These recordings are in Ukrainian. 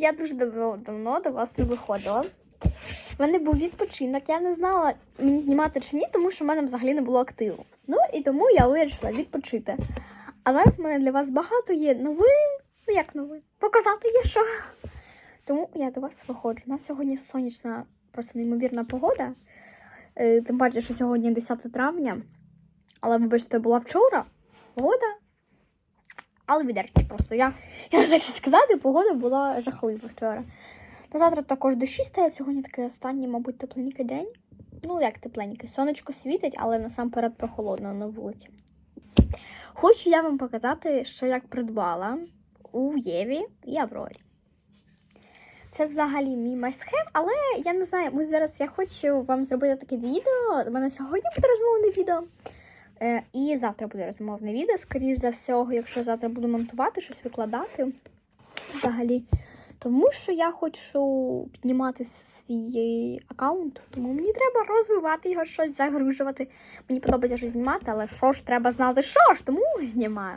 я дуже давно, давно до вас не виходила. У мене був відпочинок, я не знала, мені знімати чи ні, тому що в мене взагалі не було активу. Ну і тому я вирішила відпочити. А зараз в мене для вас багато є новин. Ну як новин? Показати є що. Тому я до вас виходжу. У нас сьогодні сонячна, просто неймовірна погода. Е, Тим паче, що сьогодні 10 травня. Але, вибачте, була вчора погода. Але відерчі просто. Я, я не знаю, це сказати, погода була жахлива вчора. На завтра також дощі стоять. Сьогодні такий останній, мабуть, тепленький день. Ну, як тепленький. Сонечко світить, але насамперед прохолодно на вулиці. Хочу я вам показати, що як придбала у Єві і Аврорі. Це взагалі мій майстхев, але я не знаю, ми зараз я хочу вам зробити таке відео. У мене сьогодні буде розмовне відео. Е, і завтра буде розмовне відео. Скоріш за всього, якщо завтра буду монтувати, щось викладати взагалі. Тому що я хочу піднімати свій аккаунт, тому мені треба розвивати його, щось загружувати. Мені подобається щось знімати, але що ж треба знати, що ж, тому знімаю.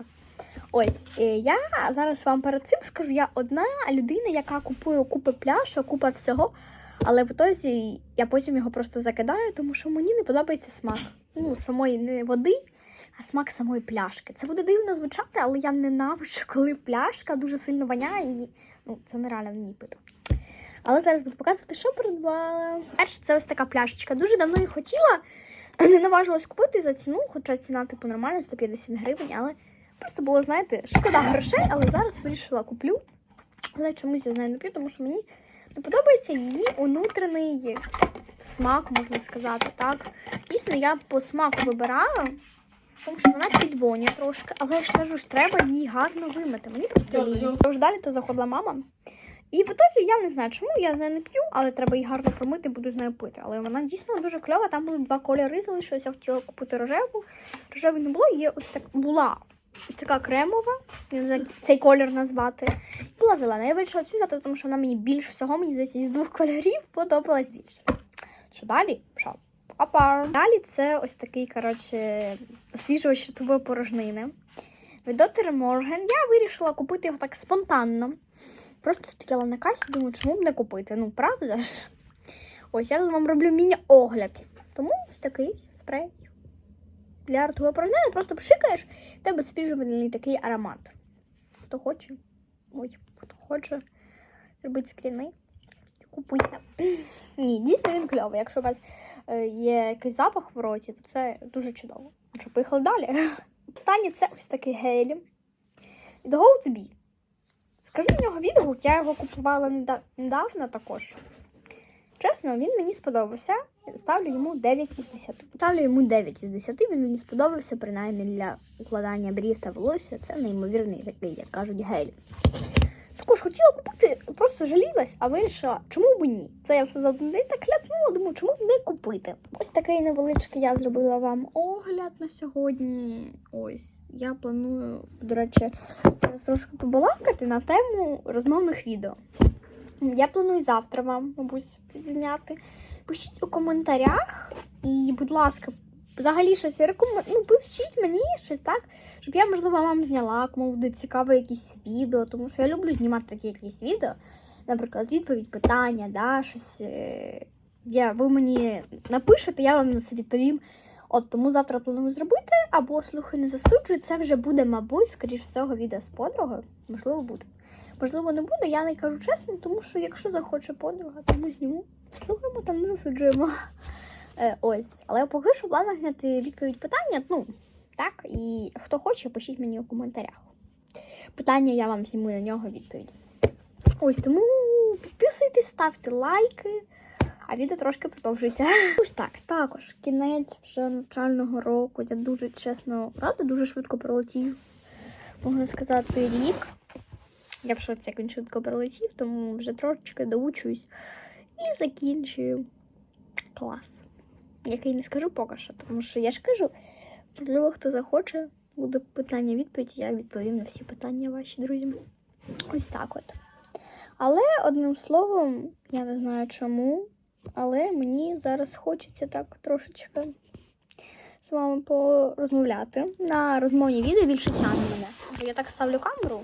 Ось е, я зараз вам перед цим скажу, я одна людина, яка купує купи пляшок, купа всього, але в ітозі я потім його просто закидаю, тому що мені не подобається смак. Ну, самої не води, а смак самої пляшки. Це буде дивно звучати, але я ненавиджу, коли пляшка дуже сильно воняє і ну, це нереально ній пити. Але зараз буду показувати, що придбала. Перше, це ось така пляшечка. Дуже давно її хотіла, не наважилась купити за ціну, хоча ціна типу нормальна, 150 гривень, але просто було, знаєте, шкода грошей, але зараз вирішила куплю. Але чомусь я знаю не п'ю, тому що мені не подобається її внутрішній смак, можна сказати, так. Дійсно, я по смаку вибираю, тому що вона підвонює трошки, але я ж кажу, ж треба її гарно вимити. Мені просто лінь. Тож далі то заходила мама. І в ітоді я не знаю, чому я з нею не п'ю, але треба її гарно промити, буду з нею пити. Але вона дійсно дуже кльова. Там були два кольори залишилися. Я хотіла купити рожеву. Рожевої не було, є ось так була. Ось така кремова, я не знаю, цей колір назвати. Була зелена. Я вирішила цю взяти, тому що вона мені більш всього, мені здається, із двох кольорів подобалась більше. Що далі? Пішов. Опа. Далі це ось такий, коротше, освіжувач щитової порожнини. Від Dr. Morgan. Я вирішила купити його так спонтанно. Просто стояла на касі, думаю, чому б не купити? Ну, правда ж? Ось я тут вам роблю міні-огляд. Тому ось такий спрей. Для ротової порожнини просто пшикаєш, в тебе свіжий такий аромат. Хто хоче, ой, хто хоче робити скріни, купуйте. Ні, дійсно він кльовий. Якщо у вас е, є якийсь запах в роті, то це дуже чудово. Що, поїхали далі. Останнє це ось такий гель. Від Go. Скажу в нього відгук, я його купувала неда- недавно також. Чесно, він мені сподобався. Ставлю йому 9 із 10. Ставлю йому 9 із 10, він мені сподобався, принаймні для укладання брів та волосся. Це неймовірний такий, як кажуть, гель. Також хотіла купити, просто жалілась, а вирішила, чому б ні? Це я все за один день так ляцнула, думаю, чому б не купити. Ось такий невеличкий я зробила вам огляд на сьогодні. Ось, я планую, до речі, зараз трошки побалакати на тему розмовних відео. Я планую завтра вам, мабуть, зняти. Пишіть у коментарях і, будь ласка, взагалі щось рекомен... ну, пишіть мені щось так, щоб я, можливо, вам зняла, кому буде цікаво якісь відео, тому що я люблю знімати такі якісь відео. Наприклад, відповідь, питання, да, щось. е, Я, ви мені напишете, я вам на це відповім. От тому завтра планую зробити, або слухай не засуджую, це вже буде, мабуть, скоріш всього, відео з подругою. Можливо, буде. Можливо, не буде, я не кажу чесно, тому що якщо захоче подруга, то ми зніму. Слухаємо та не засуджуємо. Е, ось. Але поки що в планах зняти відповідь питання. Ну, так, і хто хоче, пишіть мені у коментарях. Питання я вам зніму на нього відповідь. Ось тому підписуйтесь, ставте лайки, а відео трошки продовжується. Ось так, також кінець вже навчального року. Я дуже чесно, правда, дуже швидко пролетів. Можна сказати, рік. Я в шоці, як він швидко пролетів, тому вже трошечки доучуюсь і закінчую клас. Який не скажу поки що, тому що я ж кажу, можливо, хто захоче, буде питання-відповідь, я відповім на всі питання ваші, друзі. Ось так от. Але одним словом, я не знаю чому, але мені зараз хочеться так трошечки з вами порозмовляти. На розмовні відео більше тягне мене. Я так ставлю камеру.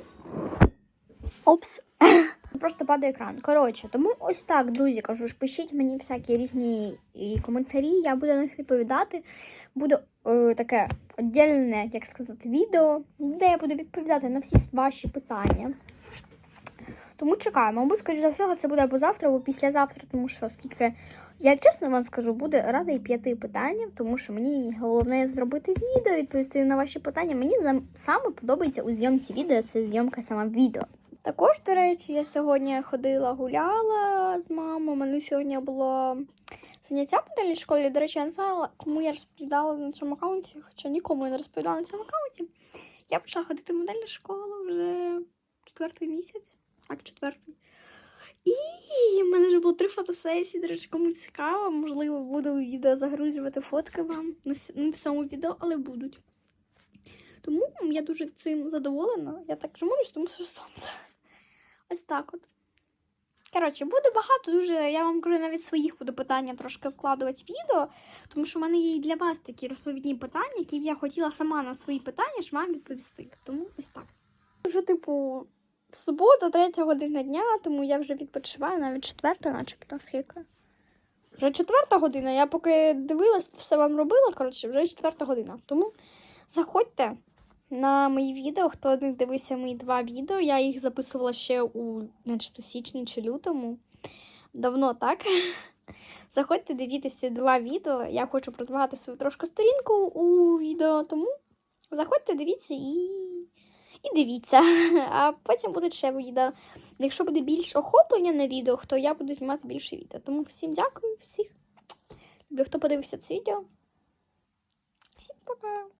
Опс. просто падає екран. Коротше, тому ось так, друзі, кажу ж, пишіть мені всякі різні коментарі, я буду на них відповідати. Буде е, таке віддільне, як сказати, відео, де я буду відповідати на всі ваші питання. Тому чекаємо. Мабуть, скоріш за всього, це буде або завтра, або післязавтра, тому що оскільки я чесно вам скажу, буде рада і п'яти питанням, тому що мені головне зробити відео, відповісти на ваші питання. Мені саме подобається у зйомці відео, це зйомка сама відео. Також, до речі, я сьогодні ходила, гуляла з мамою. У мене сьогодні було заняття в модельній школі. До речі, я не знала, кому я розповідала на цьому аккаунті, хоча нікому я не розповідала на цьому аккаунті. Я почала ходити в модельну школу вже четвертий місяць. Так, четвертий. І в мене вже було три фотосесії. До речі, кому цікаво, можливо, буду відео загрузувати фотки вам. Не в цьому відео, але будуть. Тому я дуже цим задоволена. Я так жмурюсь, тому що сонце. Ось так от. Коротше, буде багато дуже. Я вам кажу, навіть своїх буду питання трошки вкладувати в відео, тому що в мене є і для вас такі розповідні питання, які я хотіла сама на свої питання ж вам відповісти. Тому ось так. Вже, типу, субота, третя година дня, тому я вже відпочиваю, навіть четверта, начебто скільки. Вже четверта година. Я поки дивилась, все вам робила, коротше, вже четверта година. Тому заходьте на мої відео. Хто не дивився мої два відео, я їх записувала ще у начебто січні чи лютому. Давно так. Заходьте, дивіться два відео. Я хочу продвигати свою трошки сторінку у відео, тому заходьте, дивіться і, і дивіться. А потім будуть ще відео. Якщо буде більш охоплення на відео, то я буду знімати більше відео. Тому всім дякую, всіх. Люблю, хто подивився це відео. Всім пока!